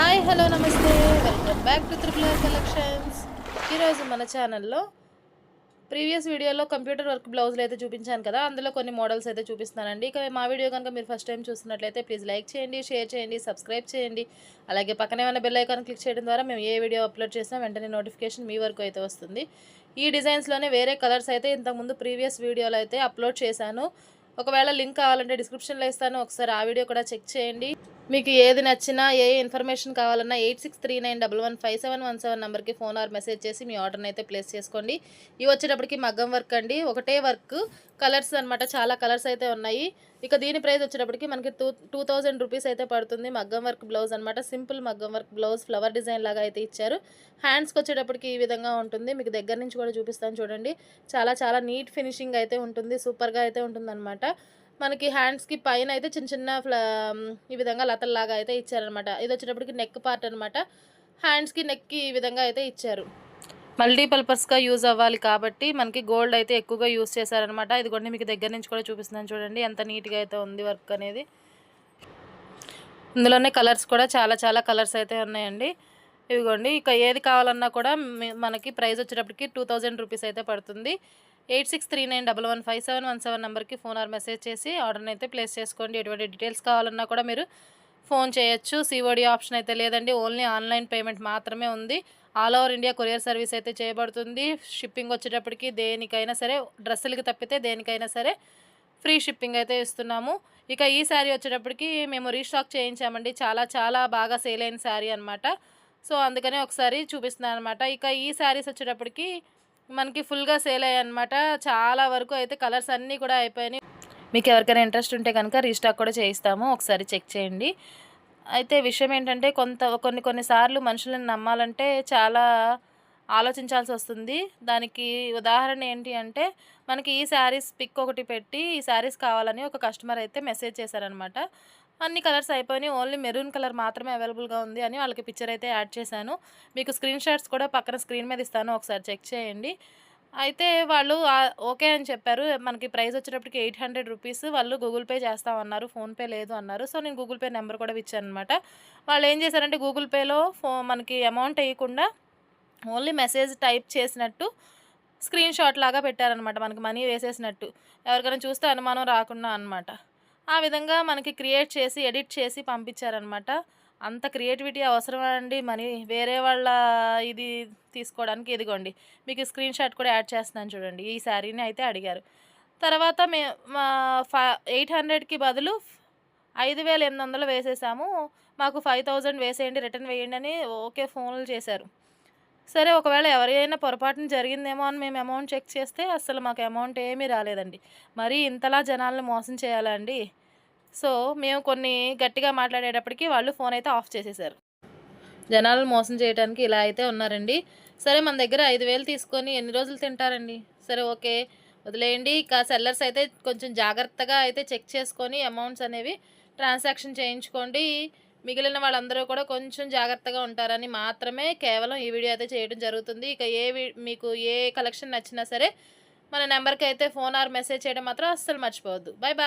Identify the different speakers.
Speaker 1: Hi hello నమస్తే. Welcome back to triple collections ఈరోజు మన ఛానల్లో ప్రీవియస్ వీడియోలో కంప్యూటర్ వర్క్ బ్లౌజులు అయితే చూపించాను కదా. అందులో కొన్ని మోడల్స్ అయితే చూపిస్తానండి ఇక మా వీడియో కనుక మీరు ఫస్ట్ టైం చూస్తున్నట్లయితే ప్లీజ్ లైక్ చేయండి షేర్ చేయండి సబ్స్క్రైబ్ చేయండి. అలాగే పక్కనే ఉన్న బెల్ ఐకాన్ క్లిక్ చేయడం ద్వారా మేము ఏ వీడియో అప్లోడ్ చేసినా వెంటనే నోటిఫికేషన్ మీ వరకు అయితే వస్తుంది. ఈ డిజైన్స్లోనే వేరే కలర్స్ అయితే ఇంతకుముందు ప్రీవియస్ వీడియోలో అయితే అప్లోడ్ చేశాను. ఒకవేళ లింక్ కావాలంటే డిస్క్రిప్షన్లో ఇస్తాను. ఒకసారి ఆ వీడియో కూడా చెక్ చేయండి. మీకు ఏది నచ్చినా ఏ ఇన్ఫర్మేషన్ కావాలన్నా eight six three nine double one five seven one seven నెంబర్కి ఫోన్ ఆర్ మెసేజ్ చేసి మీ ఆర్డర్ని అయితే ప్లేస్ చేసుకోండి. ఇవి వచ్చేటప్పటికి మగ్గం వర్క్ అండి. ఒకటే వర్క్. కలర్స్ అనమాట చాలా కలర్స్ అయితే ఉన్నాయి. ఇక దీని ప్రైస్ వచ్చేటప్పటికి మనకి టూ టూ థౌజండ్ రూపీస్ అయితే పడుతుంది. మగ్గం వర్క్ బ్లౌజ్ అనమాట సింపుల్ మగ్గం వర్క్ బ్లౌజ్ ఫ్లవర్ డిజైన్ లాగా అయితే ఇచ్చారు. హ్యాండ్స్కి వచ్చేటప్పటికి ఈ విధంగా ఉంటుంది. మీకు దగ్గర నుంచి కూడా చూపిస్తాను చూడండి. చాలా చాలా నీట్ ఫినిషింగ్ అయితే ఉంటుంది. సూపర్గా అయితే ఉంటుంది మనకి హ్యాండ్స్కి పైన అయితే చిన్న చిన్న ఫ్లా ఈ విధంగా లతల్లాగా అయితే ఇచ్చారనమాట ఇది వచ్చేటప్పటికి నెక్ పార్ట్ అనమాట హ్యాండ్స్కి నెక్కి ఈ విధంగా అయితే ఇచ్చారు. మల్టీపర్పస్గా యూజ్ అవ్వాలి కాబట్టి మనకి గోల్డ్ అయితే ఎక్కువగా యూజ్ చేశారనమాట. ఇదిగోండి మీకు దగ్గర నుంచి కూడా చూపిస్తున్నాను చూడండి. ఎంత నీట్గా అయితే ఉంది వర్క్ అనేది. ఇందులోనే కలర్స్ కూడా చాలా చాలా కలర్స్ అయితే ఉన్నాయండి. ఇదిగోండి ఇక ఏది కావాలన్నా కూడా మనకి ప్రైస్ వచ్చేటప్పటికి టూ థౌజండ్ రూపీస్ అయితే పడుతుంది. Eight six three nine double one five seven one seven నెంబర్కి ఫోన్ ఆర్ మెసేజ్ చేసి ఆర్డర్ని అయితే ప్లేస్ చేసుకోండి. ఎటువంటి డీటెయిల్స్ కావాలన్నా కూడా మీరు ఫోన్ చేయొచ్చు. సిఓడి ఆప్షన్ అయితే లేదండి. ఓన్లీ ఆన్లైన్ పేమెంట్ మాత్రమే ఉంది. All over India courier service అయితే చేయబడుతుంది. షిప్పింగ్ వచ్చేటప్పటికి దేనికైనా సరే డ్రెస్సులకి తప్పితే దేనికైనా సరే ఫ్రీ షిప్పింగ్ అయితే ఇస్తున్నాము. ఇక ఈ శారీ వచ్చేటప్పటికి మేము రీస్టాక్ చేయించామండి. చాలా చాలా బాగా సేల్ అయిన శారీ అనమాట సో అందుకనే ఒకసారి చూపిస్తున్నాను అనమాట ఇక ఈ శారీస్ వచ్చేటప్పటికి మనకి ఫుల్గా సేల్ అయ్యాయి అనమాట చాలా వరకు అయితే కలర్స్ అన్నీ కూడా అయిపోయినాయి. మీకు ఎవరికైనా ఇంట్రెస్ట్ ఉంటే కనుక రీస్టాక్ కూడా చేయిస్తాము. ఒకసారి చెక్ చేయండి. అయితే విషయం ఏంటంటే కొంత కొన్ని కొన్నిసార్లు మనుషులను నమ్మాలంటే చాలా ఆలోచించాల్సి వస్తుంది. దానికి ఉదాహరణ ఏంటి అంటే మనకి ఈ శారీస్ పిక్ ఒకటి పెట్టి ఈ శారీస్ కావాలని ఒక కస్టమర్ అయితే మెసేజ్ చేశారనమాట. అన్ని కలర్స్ అయిపోయినాయి ఓన్లీ మెరూన్ కలర్ మాత్రమే అవైలబుల్గా ఉంది అని వాళ్ళకి పిక్చర్ అయితే యాడ్ చేశాను. మీకు స్క్రీన్ షాట్స్ కూడా పక్కన స్క్రీన్ మీద ఇస్తాను ఒకసారి చెక్ చేయండి. అయితే వాళ్ళు ఓకే అని చెప్పారు. మనకి ప్రైస్ వచ్చేటప్పటికి ఎయిట్ హండ్రెడ్ రూపీస్ వాళ్ళు గూగుల్ పే చేస్తామన్నారు. ఫోన్పే లేదు అన్నారు. సో నేను గూగుల్ పే నెంబర్ కూడా ఇచ్చాను అనమాట వాళ్ళు ఏం చేశారంటే గూగుల్ పేలో ఫో మనకి అమౌంట్ వేయకుండా ఓన్లీ మెసేజ్ టైప్ చేసినట్టు స్క్రీన్ షాట్ లాగా పెట్టారనమాట మనకి మనీ వేసేసినట్టు. ఎవరికైనా చూస్తే అనుమానం రాకుండా అనమాట ఆ విధంగా మనకి క్రియేట్ చేసి ఎడిట్ చేసి పంపించారనమాట అంత క్రియేటివిటీ అవసరమా అండి? మనీ వేరే వాళ్ళ ఇది తీసుకోవడానికి ఇదిగోండి. మీకు స్క్రీన్ షాట్ కూడా యాడ్ చేస్తున్నాను చూడండి. ఈ శారీని అయితే అడిగారు. తర్వాత మే మా ఫై ఎయిట్ హండ్రెడ్కి బదులు ఐదు వేల ఎనిమిది వందలు వేసేసాము. మాకు ఫైవ్ థౌజండ్ వేసేయండి రిటర్న్ వేయండి అని ఓకే ఫోన్లు చేశారు. సరే ఒకవేళ ఎవరైనా పొరపాటున జరిగిందేమో అని మేము అమౌంట్ చెక్ చేస్తే అసలు మాకు అమౌంట్ ఏమీ రాలేదండి. మరి ఇంతలా జనాలను మోసం చేయాలా అండి? సో మేము కొన్ని గట్టిగా మాట్లాడేటప్పటికి వాళ్ళు ఫోన్ అయితే ఆఫ్ చేసేసారు. జనాలు మోసం చేయడానికి ఇలా అయితే ఉన్నారండి. సరే మన దగ్గర ఐదు వేలు తీసుకొని ఎన్ని రోజులు తింటారండి? సరే ఓకే. వదిలేయండి. ఇక సెల్లర్స్ అయితే కొంచెం జాగ్రత్తగా అయితే చెక్ చేసుకొని అమౌంట్స్ అనేవి ట్రాన్సాక్షన్ చేయించుకోండి. మిగిలిన వాళ్ళందరూ కూడా కొంచెం జాగ్రత్తగా ఉంటారని మాత్రమే కేవలం ఈ వీడియో అయితే చేయడం జరుగుతుంది. ఇక ఏ మీకు ఏ కలెక్షన్ నచ్చినా సరే మన నెంబర్కి అయితే ఫోన్ ఆర్ మెసేజ్ చేయడం మాత్రం అస్సలు మర్చిపోవద్దు. Bye bye